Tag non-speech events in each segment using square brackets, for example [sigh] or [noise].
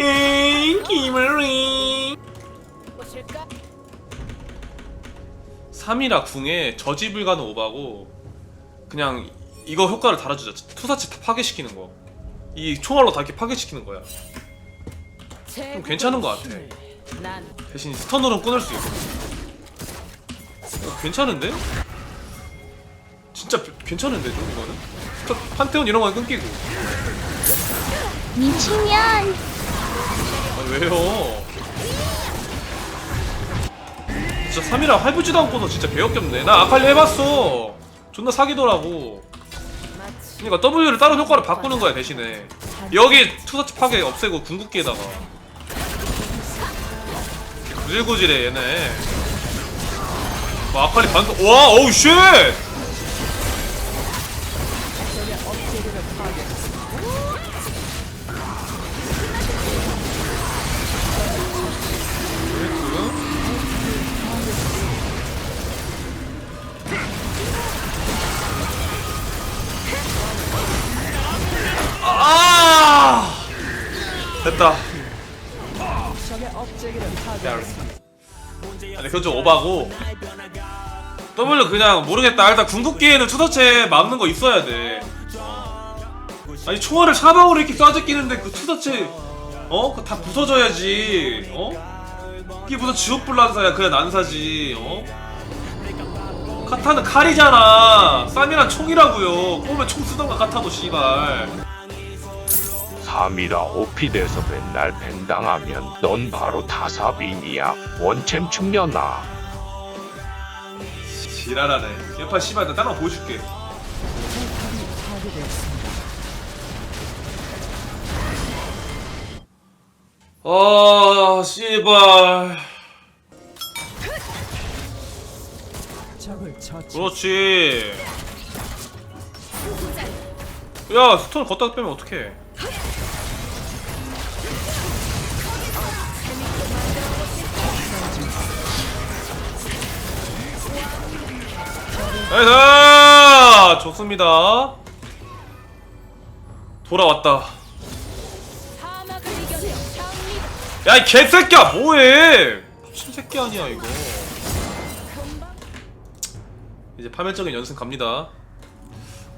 에이 기머리 보실까? 3이라 궁에 저지 불가능 오바고 그냥 이거 효과를 달아주자 투사체 다 파괴시키는 거이 총알로 다 이렇게 파괴시키는 거야 좀 괜찮은 것 같아. 난 대신 스턴으로 끊을 수 있어 어, 괜찮은데? 진짜 비- 괜찮은데 좀 이거는? 스턴, 판테온 이런 거 끊기고 미치면 아니 왜요? 진짜 3이라 할부지도 않고서 진짜 개역겹네. 나 아칼리 해봤어. 존나 사기더라고. 마치 그러니까 W를 다른 효과로 바꾸는 거야 대신에. 여기 투서치 파괴 없애고 궁극기에다가. 구질구질해 얘네. 와 아칼리 반응 와 어우 쉣 아니 그건 좀 오바고. W 그냥 모르겠다. 일단 궁극기에는 투서체 막는 거 있어야 돼. 아니 총알을 사방으로 이렇게 쏴제끼는데 그 투서체 어? 그거 다 부서져야지 어? 이게 무슨 지옥불난사야. 그냥 난사지 어? 카타는 칼이잖아. 쌈이란 총이라고요. 꼬면 총 쓰던가 카타도 씨발 3이라 오피드에서 맨날 벤당하면 넌 바로 다사빈이야. 원챔 충년아 지랄하네. 개파 씨발 나 다른 거 보여줄게. 아 씨발. 그렇지. 야 스톤 걷다 빼면 어떡해 나이스! 좋습니다. 돌아왔다. 야 이 개새끼야 뭐해? 미친 새끼 아니야 이거. 이제 파멸적인 연승 갑니다.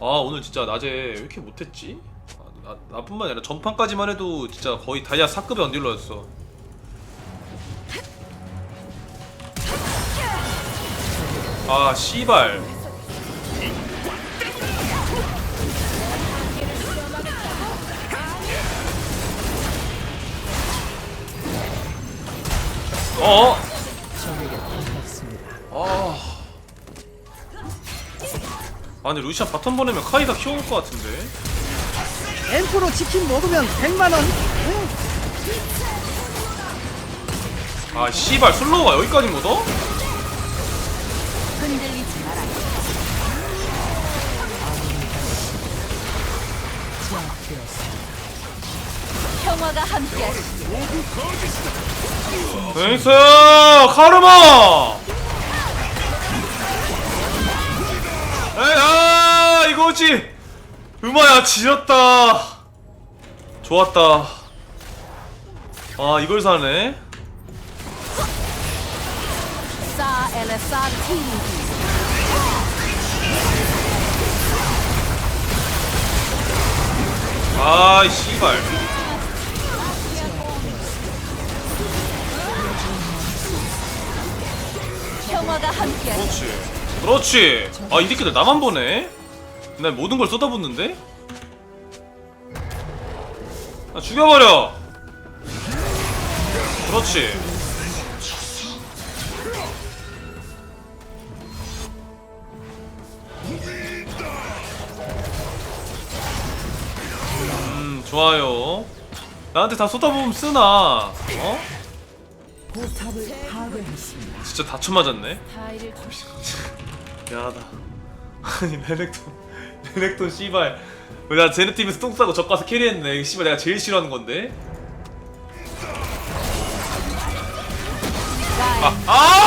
아 오늘 진짜 낮에 왜 이렇게 못했지? 아, 나, 나뿐만 아니라 전판까지만 해도 진짜 거의 다이아 4급의 언딜러였어. 아 씨발 어? 아. 아니 루시안 바텀 보내면 카이사 키워올 것 같은데 엠프로 치킨 먹으면 100만 원. 아 씨발 슬로우가 여기까지 묻어? 흔들리지 마라. 평화가 함께 베이 스! 카르마! 에아 이거지! 음아야 지렸다. 좋았다. 아 이걸 사네? 아이 씨발 평화가 함께 그렇지. 그렇지. 아이 새끼들 나만 보네? 난 모든 걸 쏟아붓는데? 아 죽여버려! 그렇지. 음 좋아요. 나한테 다 쏟아부으면 쓰나 어? 포탑을 파괴했습니다. 진짜 다쳐 맞았네 미안하다. [laughs] 아니 레넥톤 레넥톤 씨발 나 쟤네 팀에서 똥 싸고 적 가서 캐리했네. 이거 씨발 내가 제일 싫어하는 건데. 아! 아!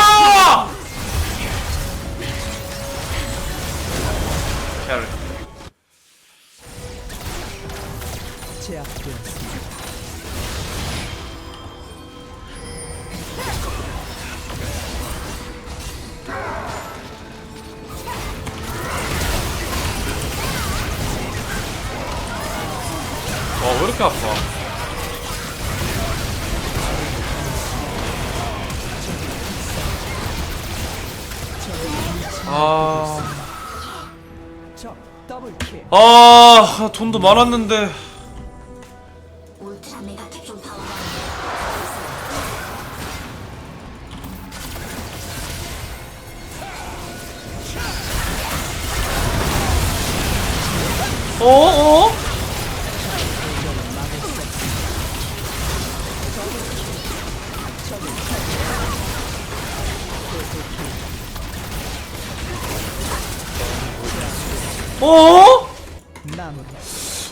아... 아 돈도 많았는데 어? 어? 어?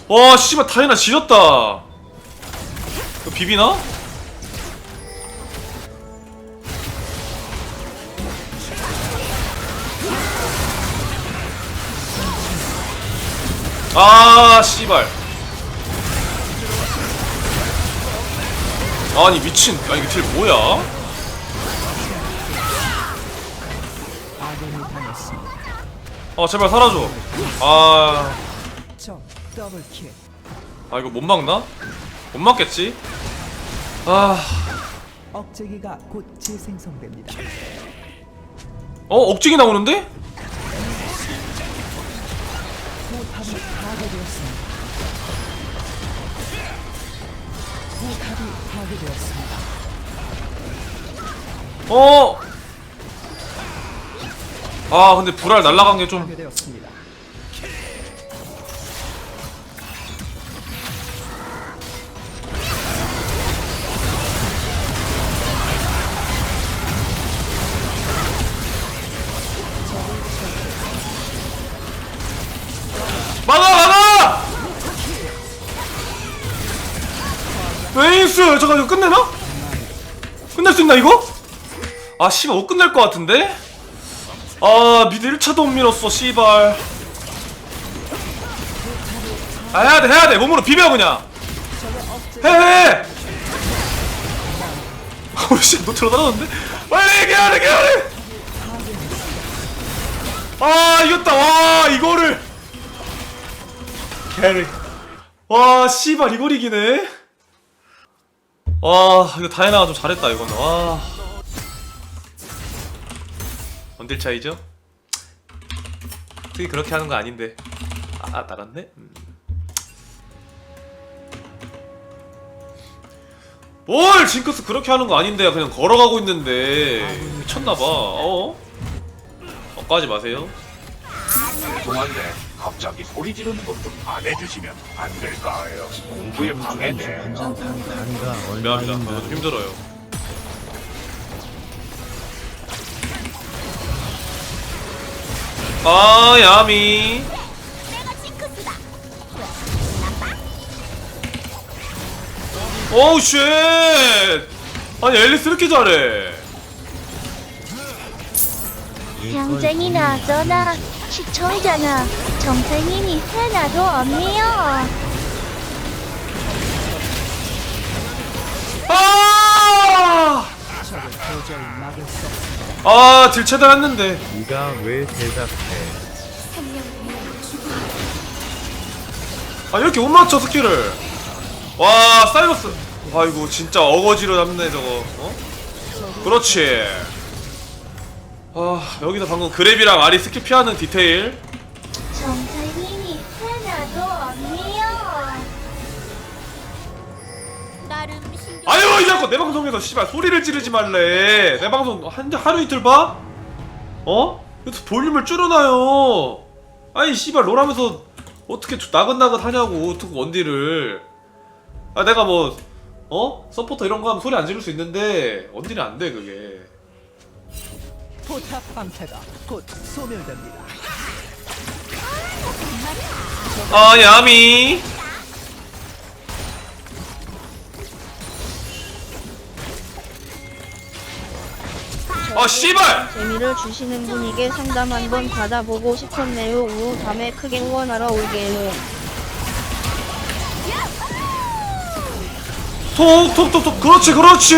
와 씨발 다이나 지렸다 이거 비비나? 아 씨발 아니 미친 아 이게 딜 뭐야? 아 제발 사라져 아... 아 이거 못 막나? 못 막겠지? 아... 억제기가 곧 재생성됩니다. 어? 억직이 나오는데? 포탑이 파괴되었습니다. 포탑이 파괴되었습니다. 어? 아 근데 불알 날라간 게 좀. 막아 막아! 에이스 잠깐 이거 끝내나? 끝낼 수 있나 이거? 아 씨발 못 끝낼 것 같은데? 아 미드 1차도 못 밀었어 씨발. 아 해야돼 해야돼. 몸으로 비벼 그냥. 해해! 어씨 [laughs] 너 들어가는데? 빨리 개하래 개하래! 아 이겼다. 와 이거를. 캐리 와 씨발 이걸 이기네? 와 이거 다이나가 좀 잘했다 이거는. 와 언딜 차이죠? 특히 그렇게 하는 거 아닌데 아 나갔네? 음. 뭘 징크스 그렇게 하는 거 아닌데 그냥 걸어가고 있는데 미쳤나봐 어? 어 까지 마세요 죄송한데 갑자기 소리 지르는 것좀 안 해주시면 안 될까요? 공부에 방해돼. 미안합니다 아, 좀 힘들어요 아 야미 오우 쉣 아니 앨리스 이렇게 잘해 경쟁이나 너나 시청자나 정생님이 하나도 없네요. 아! 아, 딜 최대한 했는데. 네가 왜 대답해? 아, 이렇게 못 맞춰, 스킬을. 와, 사이버스. 아이고, 진짜 어거지로 잡네, 저거. 어? 그렇지. 아, 여기서 방금 그랩이랑 아리 스킬 피하는 디테일. 이 자꾸 내 방송에서 씨발 소리를 지르지 말래. 내 방송 한 하루 이틀 봐? 어? 그래서 볼륨을 줄여놔요. 아니, 씨발 롤하면서 어떻게 나긋나긋 하냐고, 어떻게 원딜을. 아, 내가 뭐, 어? 서포터 이런 거 하면 소리 안 지를 수 있는데, 원딜이 안 돼, 그게. 포탑 방패가 곧 소멸됩니다. 아, 야미. 어 씨발! 재미를 주시는 분에게 상담 한번 받아보고 싶었네요. 우 밤에 크게 응원하러 올게요. 톡톡톡톡 그렇지 그렇지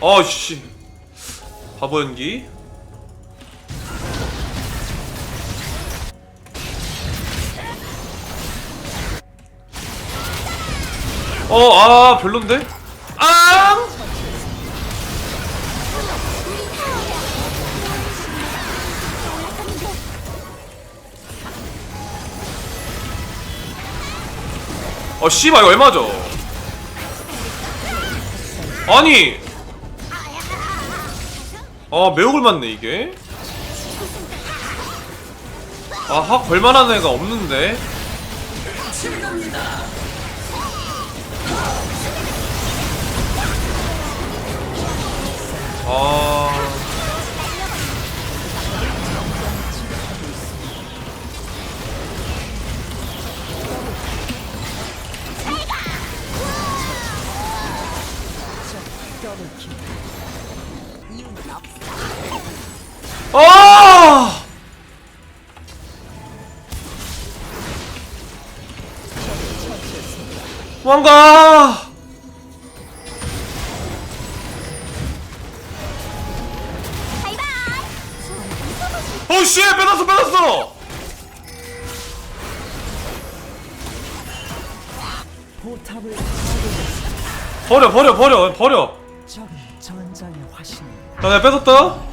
어씨 바보 연기 어아 별론데 아! 어, 씨발, 이거 얼마죠? 아니! 아, 매우 걸맞네, 이게. 아, 확 걸만한 애가 없는데? 아. 아! 도망 가! 어, 씨! 빼놨어, 빼놨어! 포탑을. 버려, 버려, 버려, 버려! 적은 전장의 화신. 자, 내가 뺏었다?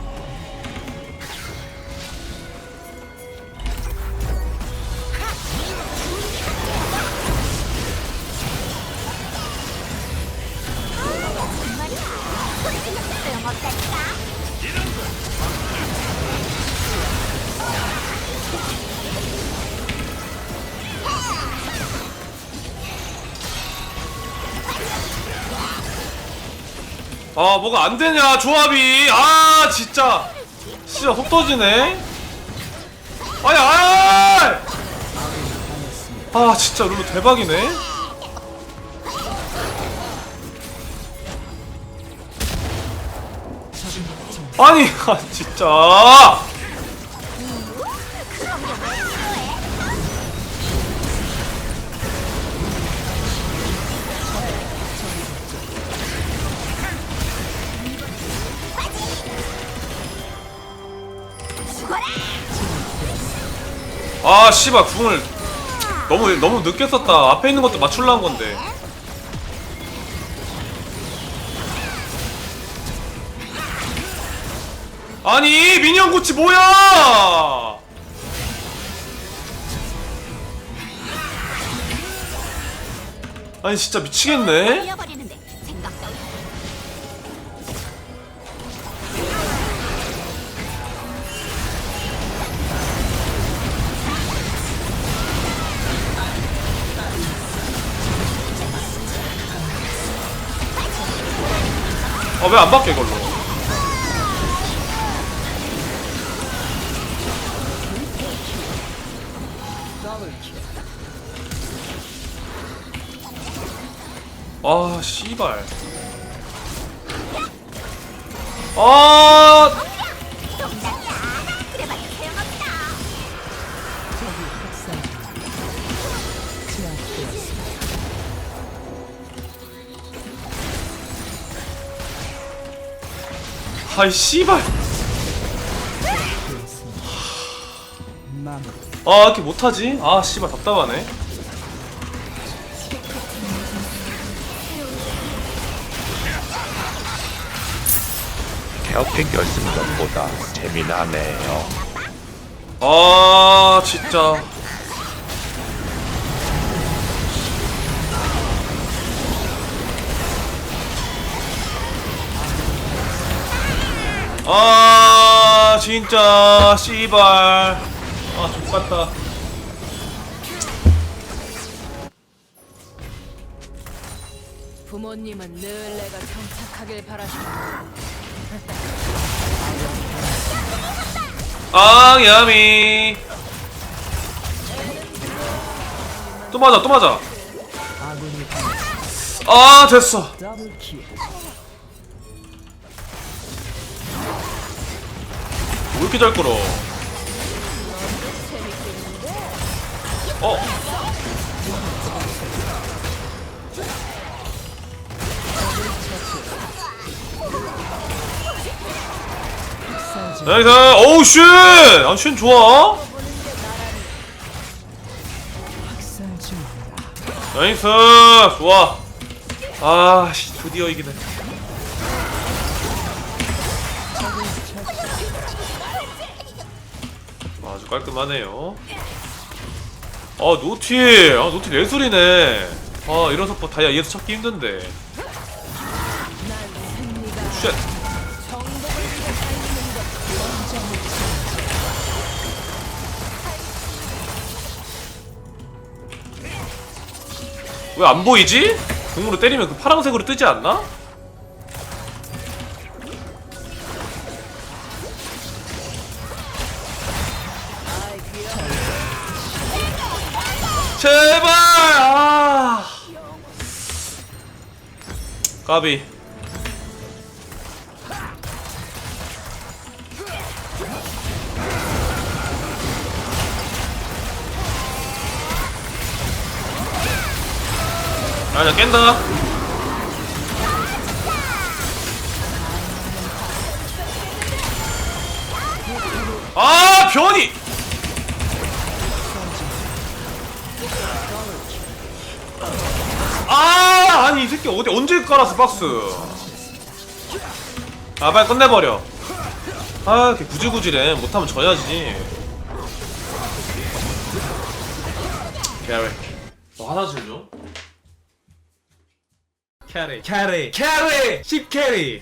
아 뭐가 안 되냐 조합이. 아 진짜. 진짜 속 터지네. 아야 아! 아 진짜 룰루 대박이네. 아니 아 [laughs] 진짜 아 씨발 궁을 너무 너무 늦게 썼다. 앞에 있는 것도 맞출라는 건데. 아니 미니언 구치 뭐야? 아니 진짜 미치겠네 아 왜 안 바뀌어 이걸로? 아 씨발. 아 아이 씨발. 아 이렇게 못하지? 아 씨발 답답하네 열쓰는 것보다 재미나네요. 아 진짜 아 진짜 씨발. 아 족같다. 부모님은 늘 내가 정착하길 바라신다. 아 야미. 또 맞아 또 맞아. 아 됐어. 더블 킬. 왜 이렇게 잘 끌어? 어. 나이스 어우 쉔 아 쉔 좋아. 학살 중입니다. 나이스 좋아. 아 씨 드디어 이기네 깔끔하네요. 아 노티. 아 노티 내술이네. 아 이런 속보 다이아 이에서 찾기 힘든데. 쉣. 왜 안 보이지? 공으로 때리면 그 파란색으로 뜨지 않나? 제발! 아. 까비. 아니야 깬다. 아 변이. 아 아니 이 새끼 어디 언제 깔았어 박스? 아 빨리 끝내버려. 아 이렇게 구질구질해. 못하면 져야지. 캐리. 너 화장실 좀 캐리. 캐리. 캐리! 10캐리